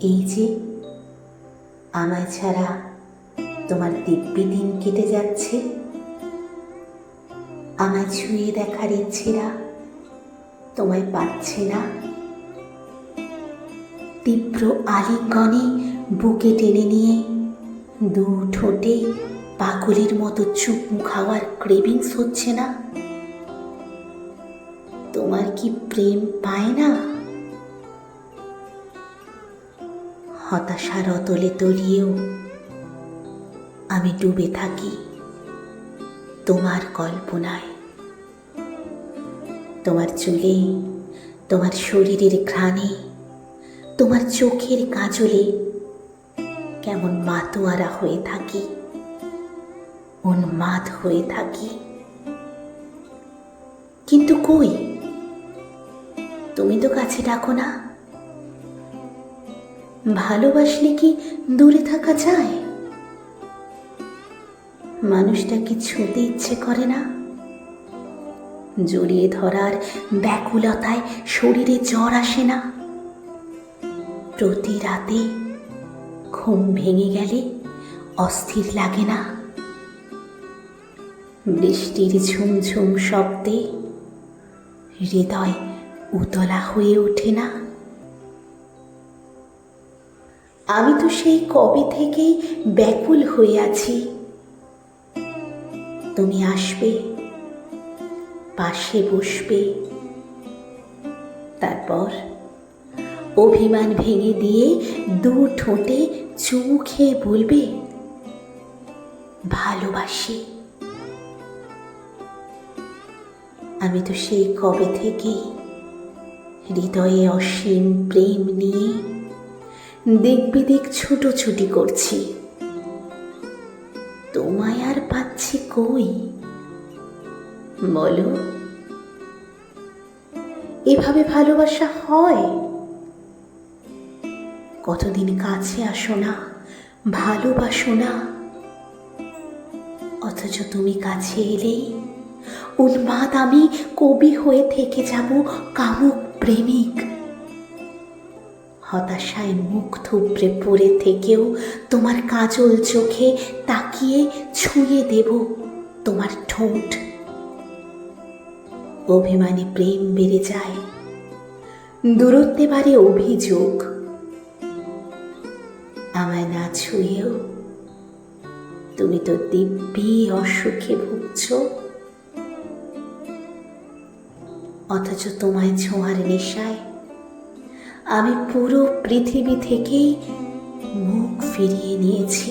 এই যে, আমায় ছাড়া তোমার দিব্যি দিন কেটে যাচ্ছে। আমায় ছুঁয়ে দেখার ইচ্ছেরা তোমায় পাচ্ছে না। তীব্র আলিঙ্গনে বুকে টেনে নিয়ে দু ঠোঁটে পাগলের মতো চুপ খাওয়ার ক্রেভিংস হচ্ছে না। তোমার কি প্রেম পায় না? হতাশার অতলে তলিয়েও আমি ডুবে থাকি তোমার কল্পনায়। তোমার চুলে, তোমার শরীরের ঘ্রাণে, তোমার চোখের কাজলে কেমন মাতোয়ারা হয়ে থাকি, উন্মাদ হয়ে থাকি। কিন্তু কই? তুমি তো কাছে ডাকো না। ভালোবাসলে কি দূরে থাকা যায়? মানুষটাকে ছুঁতে ইচ্ছে করে না? জড়িয়ে ধরার ব্যাকুলতায় শরীরে জ্বর আসে না? প্রতি রাতে ঘুম ভেঙে গেলে অস্থির লাগে না? বৃষ্টির ঝুমঝুম শব্দে হৃদয় উতলা হয়ে ওঠে না? আমি তো সেই কবে থেকেই ব্যাকুল হয়ে আছি তুমি আসবে, পাশে বসবে। তারপর অভিমান ভেঙে দিয়ে দু ঠোঁটে চুমু খেয়ে বলবে, ভালোবাসি। আমি তো সেই কবে থেকেই হৃদয়ে অসীম প্রেম নিয়ে দিক বিদিক ছুটোছুটি করছি। তোমায় আর পাচ্ছি কই? বলো। এভাবে ভালোবাসা হয়? কতদিন কাছে আসো না, ভালোবাসো না। অথচ তুমি কাছে এলেই উন্মাদ আমি কবি হয়ে থেকে যাব কামুক প্রেমিক। হতাশায় মুখ থুবড়ে পড়ে থেকেও তোমার কাজল চোখে তাকিয়ে ছুঁয়ে দেব তোমার ঠোঁট। অভিমানে প্রেম বেড়ে যায়। দূরত্বে বাড়ে অভিযোগ। আমায় না ছুঁয়েও তুমি তো দিব্যি অসুখে ভুগছ। অথচ তোমায় ছোঁয়ার নেশায় আমি পুরো পৃথিবী থেকেই মুখ ফিরিয়ে নিয়েছি।